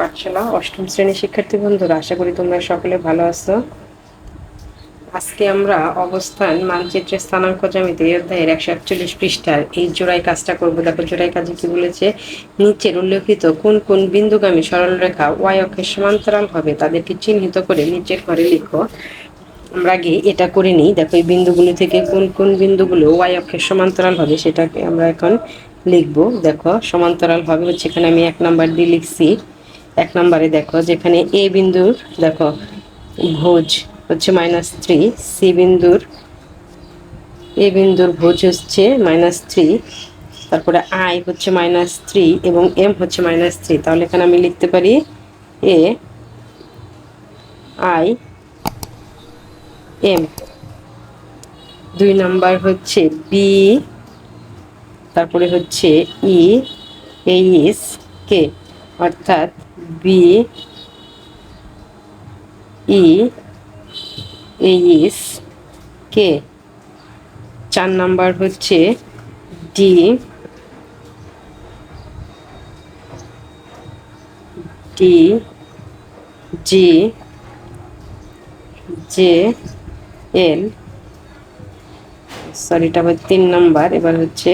পাঠশালা অষ্টম শ্রেণির শিক্ষার্থী বন্ধুরা, আশা করি তোমরা সকলে ভালো আছো। আজকে আমরা অবস্থান মানচিত্রের স্থানাঙ্ক জ্যামিতি অধ্যায়ের একশো একচল্লিশ পৃষ্ঠার এই জোড়াই কাজটা করব। দেখো জোড়াই কাজে কি বলেছে? নিচের উল্লেখিত কোন কোন বিন্দুগামী সরলরেখা ওয়াই অক্ষের সমান্তরাল হবে, তাদেরকে চিহ্নিত করে নিচের ঘরে লিখো। আমরা আগে এটা করে নিই। দেখো, এই বিন্দুগুলো থেকে কোন কোন বিন্দুগুলো ওয়াই অক্ষের সমান্তরাল হবে, সেটাকে আমরা এখন লিখব, দেখো সমান্তরাল হবে হচ্ছে এখানে আমি এক নাম্বার দিয়ে লিখছি। এক নাম্বারে দেখো, যেখানে এ বিন্দুর, দেখো, ভোজ হচ্ছে মাইনাস থ্রি সি বিন্দুর এ বিন্দুর ভোজ হচ্ছে মাইনাস থ্রি তারপরে আই হচ্ছে মাইনাস থ্রি এবং এম হচ্ছে মাইনাস থ্রি তাহলে এখানে আমি লিখতে পারি এ আই এম দুই নাম্বার হচ্ছে বি তারপরে হচ্ছে ই এইস কে, অর্থাৎ বি, ই এইস কে। চার নাম্বার হচ্ছে D D, G, J, L. Sorry, এটা তিন নাম্বার, এবার হচ্ছে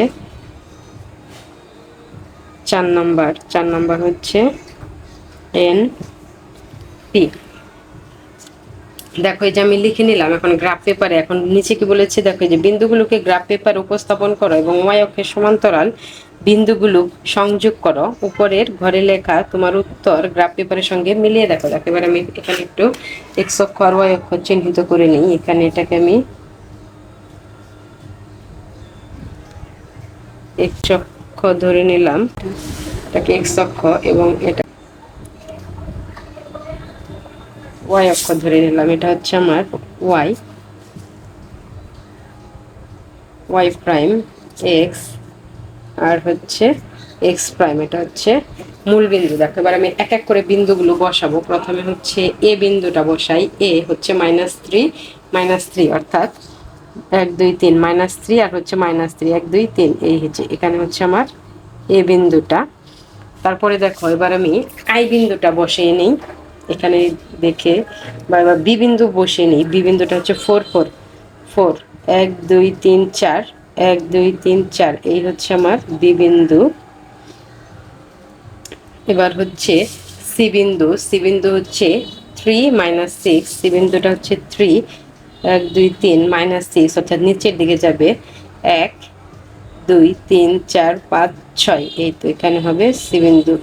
চার নাম্বার চার নাম্বার হচ্ছে এন পি দেখো, এই যে আমি লিখে নিলাম, এখন গ্রাফ পেপারে এখন নিচে কি বলেছে? দেখো যে বিন্দুগুলোকে গ্রাফ পেপার উপস্থাপন করো এবং ওয়াই অক্ষের সমান্তরাল বিন্দুগুলো সংযোগ করো। উপরের ঘরে লেখা তোমার উত্তর গ্রাফ পেপারের সঙ্গে মিলিয়ে দেখো। দেখো, এবার আমি এখানে একটু এক্স অক্ষ আর ওয়াই অক্ষ চিহ্নিত করে নিই। এখানে এটাকে আমি এক্স অক্ষ ধরে নিলাম। এটাকে এক্স অক্ষ এবং এটা ওয়াই অক্ষ ধরে নিলাম। এটা হচ্ছে আমার ওয়াই ওয়াই প্রাইম এক্স আর হচ্ছে এক্স প্রাইম এটা হচ্ছে মূল বিন্দু। দেখো, এবার আমি এক এক করে বিন্দুগুলো বসাবো। প্রথমে হচ্ছে এ বিন্দুটা বসাই। এ হচ্ছে মাইনাস থ্রি মাইনাস থ্রি অর্থাৎ এক, দুই, তিন মাইনাস থ্রি আর হচ্ছে মাইনাস থ্রি এক, দুই, তিন, এই হচ্ছে, এখানে হচ্ছে আমার এ বিন্দুটা। তারপরে দেখো, এবার আমি আই বিন্দুটা বসিয়ে নিই, এখানে দেখে, বা এবার বি বিন্দু বসিয়ে নিই বি বিন্দুটা হচ্ছে ফোর ফোর ফোর এক, দুই, তিন, চার, এক, দুই, তিন, চার, এই হচ্ছে আমার বি বিন্দু। এবার হচ্ছে সি বিন্দু সি বিন্দু হচ্ছে থ্রি মাইনাস সিক্স সি বিন্দুটা হচ্ছে থ্রি এক, দুই, তিন মাইনাস সিক্স অর্থাৎ নিচের দিকে যাবে। এক, দুই, তিন, চার, পাঁচ, ছয়। এই তো এখানে হবে সি বিন্দু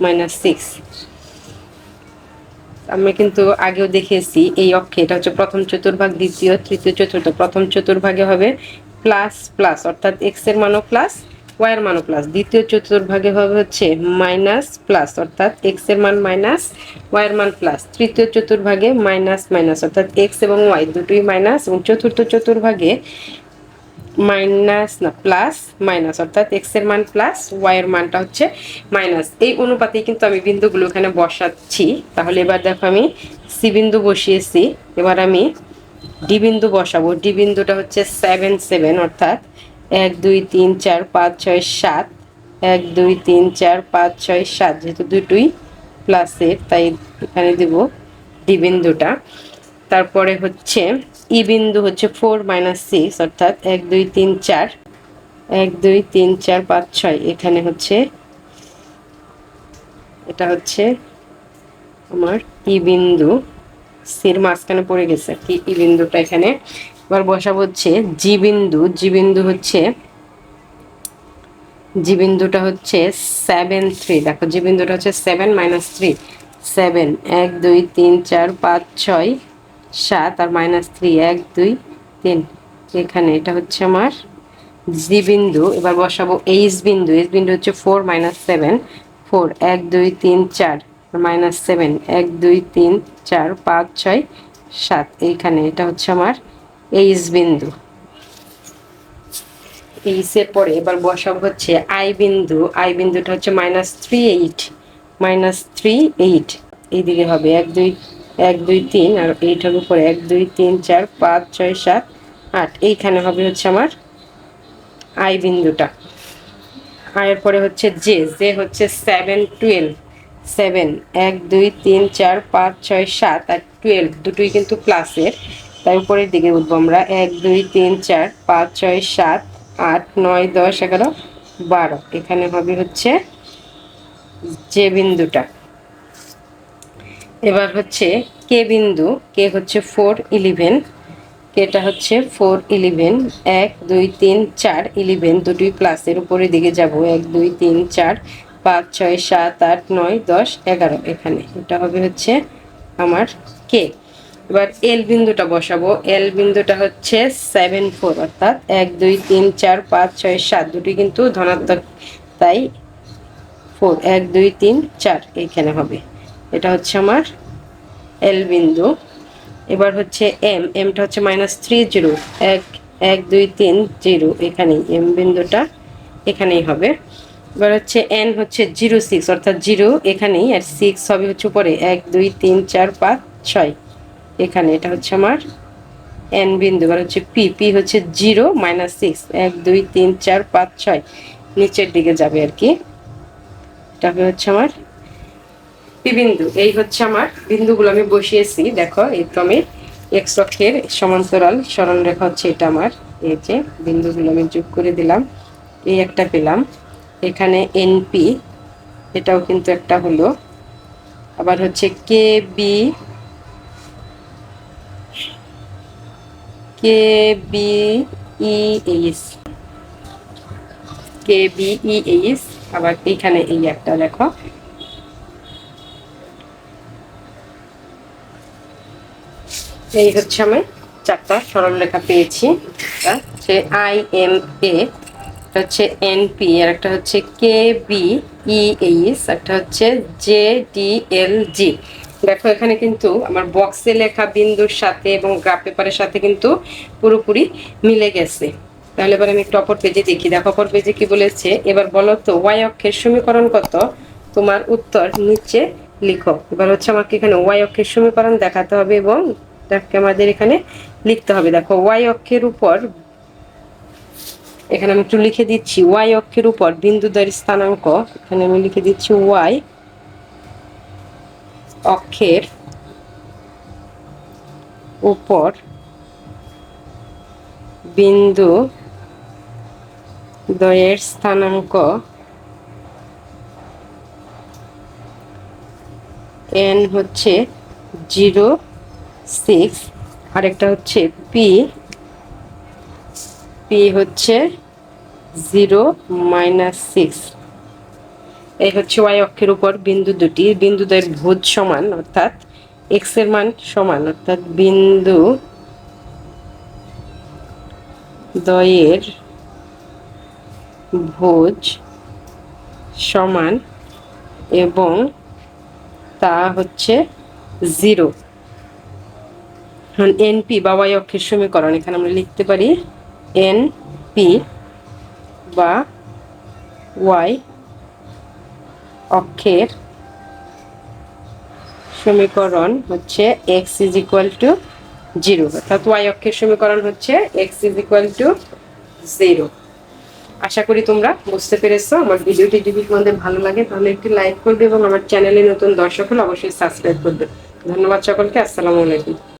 মাইনাস সিক্স আমরা কিন্তু আগেও দেখেছি এই অক্ষে এটা হচ্ছে প্রথম চতুর্ভাগ, দ্বিতীয়, তৃতীয়, চতুর্থ। প্রথম চতুর্ভাগে হবে প্লাস প্লাস অর্থাৎ এক্সের মানও প্লাস ওয়াই এর মানও প্লাস। দ্বিতীয় চতুর্ভাগে হবে হচ্ছে মাইনাস প্লাস, অর্থাৎ এক্সের মান মাইনাস ওয়াই এর মান প্লাস। তৃতীয় চতুর্ভাগে মাইনাস মাইনাস, অর্থাৎ এক্স এবং ওয়াই দুটোই মাইনাস এবং চতুর্থ চতুর্ভাগে মাইনাস না, প্লাস মাইনাস, অর্থাৎ এক্সের মান প্লাস ওয়াই এর মানটা হচ্ছে মাইনাস। এই অনুপাতেই কিন্তু আমি বিন্দুগুলো এখানে বসাচ্ছি। তাহলে এবার দেখো আমি সি বিন্দু বসিয়েছি, এবার আমি ডি বিন্দু বসাবো। ডি বিন্দুটা হচ্ছে সেভেন সেভেন অর্থাৎ এক, দুই, তিন, চার, পাঁচ, ছয়, সাত। এক, দুই, তিন, চার, পাঁচ, ছয়, সাত, যেহেতু দুটোই প্লাসের তাই এখানে দেব ডি বিন্দুটা। তারপরে হচ্ছে ই বিন্দু হচ্ছে ফোর মাইনাস সিক্স অর্থাৎ এক, দুই, তিন, চার। এক, দুই, তিন, চার, পাঁচ, ছয়, এখানে হচ্ছে, এটা হচ্ছে আমার ই বিন্দু। সির মাঝখানে পড়ে গেছে, কি ই বিন্দুটা এখানে? এবার বসাবো হচ্ছে জি বিন্দু জি বিন্দু হচ্ছে জি বিন্দুটা হচ্ছে সেভেন থ্রি দেখো জি বিন্দুটা হচ্ছে সেভেন মাইনাস থ্রি সেভেন এক, দুই, তিন, চার, পাঁচ, ছয়, সাত আর মাইনাস থ্রি এক, দুই, তিন। এখানে এটা হচ্ছে আমার জি বিন্দু এবার বসাবো এইচ বিন্দু। এইচ বিন্দু হচ্ছে ফোর মাইনাস সেভেন ফোর এক, দুই, তিন, চার মাইনাস সেভেন এক, দুই, তিন, চার, পাঁচ, ছয়, সাত। এইখানে এটা হচ্ছে আমার এইচ বিন্দু এইচের পরে এবার বসাবো হচ্ছে আই বিন্দু আই বিন্দুটা হচ্ছে minus three eight minus three eight এইদিকে হবে এক দুই এক দুই তিন আর এইটার উপরে এক দুই তিন চার পাঁচ ছয় সাত আট। এইখানে হবে হচ্ছে আমার আই বিন্দুটা আর এরপরে হচ্ছে জে জে হচ্ছে সেভেন টুয়েলভ সেভেন এক দুই তিন চার পাঁচ ছয় সাত আর টুয়েলভ দুটোই কিন্তু প্লাসের তাই উপরের দিকে উঠবো আমরা। এক, দুই, তিন, চার, পাঁচ, ছয়, সাত, আট, নয়, দশ, এগারো, বারো। এখানে হবে হচ্ছে যে বিন্দুটা। এবার হচ্ছে কে বিন্দু? কে হচ্ছে ফোর ইলেভেন কেটা হচ্ছে ফোর ইলেভেন এক, দুই, তিন, চার ইলেভেন দুটোই প্লাসের উপরের দিকে যাব। এক, দুই, তিন, চার, পাঁচ, ছয়, সাত, আট, নয়, দশ, এগারো। এখানে এটা হবে হচ্ছে আমার কে? এবার এল বিন্দুটা বসাবো। এল বিন্দুটা হচ্ছে সেভেন ফোর অর্থাৎ এক, দুই, তিন, চার, পাঁচ, ছয়, সাত, দুটি কিন্তু ধনাত্মক। তাই ফোর এক, দুই, তিন, চার এইখানে হবে। এটা হচ্ছে আমার এল বিন্দু। এবার হচ্ছে এম এমটা হচ্ছে মাইনাস থ্রি জিরো এক এক, দুই, তিন জিরো এখানেই এম বিন্দুটা এখানেই হবে। এবার হচ্ছে এন হচ্ছে জিরো সিক্স অর্থাৎ জিরো এখানেই, আর সিক্স হবে হচ্ছে উপরে। এক, দুই, তিন, চার, পাঁচ, ছয়। এখানে এটা হচ্ছে আমার এন বিন্দু, এবার হচ্ছে পি পি হচ্ছে জিরো মাইনাস সিক্স এক, দুই, তিন, চার, পাঁচ, ছয়। নিচের দিকে যাবে আর কি। এটা হচ্ছে আমার পি বিন্দু। এই হচ্ছে আমার বিন্দুগুলো আমি বসিয়েছি। দেখো, এই ক্রমে এক্স অক্ষের সমান্তরাল সরল রেখা হচ্ছে এটা আমার। এই যে বিন্দুগুলো আমি যোগ করে দিলাম, এই একটা পেলাম। এখানে এনপি এটাও কিন্তু একটা হলো। আবার হচ্ছে K B K B E H K B E H আবার এইখানে এই একটা দেখো এই হচ্ছে আমি চারটা সরল রেখা পেয়েছি। হচ্ছে আই এম এ হচ্ছে এন পি আর একটা হচ্ছে কে বি ই এইচ একটা হচ্ছে জে ডি এল জি দেখো, এখানে কিন্তু আমার বক্সে লেখা বিন্দুর সাথে এবং গ্রাফ পেপারের সাথে কিন্তু পুরোপুরি মিলে গেছে। তাহলে এবার আমি একটু অপর পেজে দেখি। দেখো, অপর পেজে কি বলেছে? এবার বলো তো ওয়াই অক্ষের সমীকরণ কত? তোমার উত্তর নিচে লিখো। এবার হচ্ছে আমাকে এখানে ওয়াই অক্ষের সমীকরণ দেখাতে হবে এবং তাকে আমাদের এখানে লিখতে হবে। দেখো ওয়াই অক্ষের উপর, এখানে আমি একটু লিখে দিচ্ছি ওয়াই অক্ষের উপর বিন্দুদ্বয়ের স্থানাঙ্ক, এখানে আমি লিখে দিচ্ছি ওয়াই অক্ষের উপর বিন্দু দ্বয়ের স্থানাঙ্ক এন হচ্ছে জিরো, সিক্স, আরেকটা হচ্ছে পি পি হচ্ছে জিরো মাইনাস সিক্স। এই হচ্ছে ওয়াই অক্ষের উপর বিন্দু দুটি। বিন্দুদের ভোজ সমান, অর্থাৎ এক্সের মান সমান, অর্থাৎ বিন্দু দয়ের ভোজ সমান এবং তা হচ্ছে জিরো এনপি বা ওয়াই অক্ষের সমীকরণ, এখানে আমরা লিখতে পারি এন পি বা ওয়াই অক্ষের সমীকরণ হচ্ছে X is equal to zero অর্থাৎ ওয়াই অক্ষের সমীকরণ হচ্ছে X is equal to zero আশা করি তোমরা বুঝতে পেরেছ। আমার ভিডিওটি যদি তোমাদের ভালো লাগে, তাহলে একটি লাইক করবে এবং আমার চ্যানেলে নতুন দর্শক হলে অবশ্যই সাবস্ক্রাইব করবে। ধন্যবাদ সকলকে। আসসালামু আলাইকুম।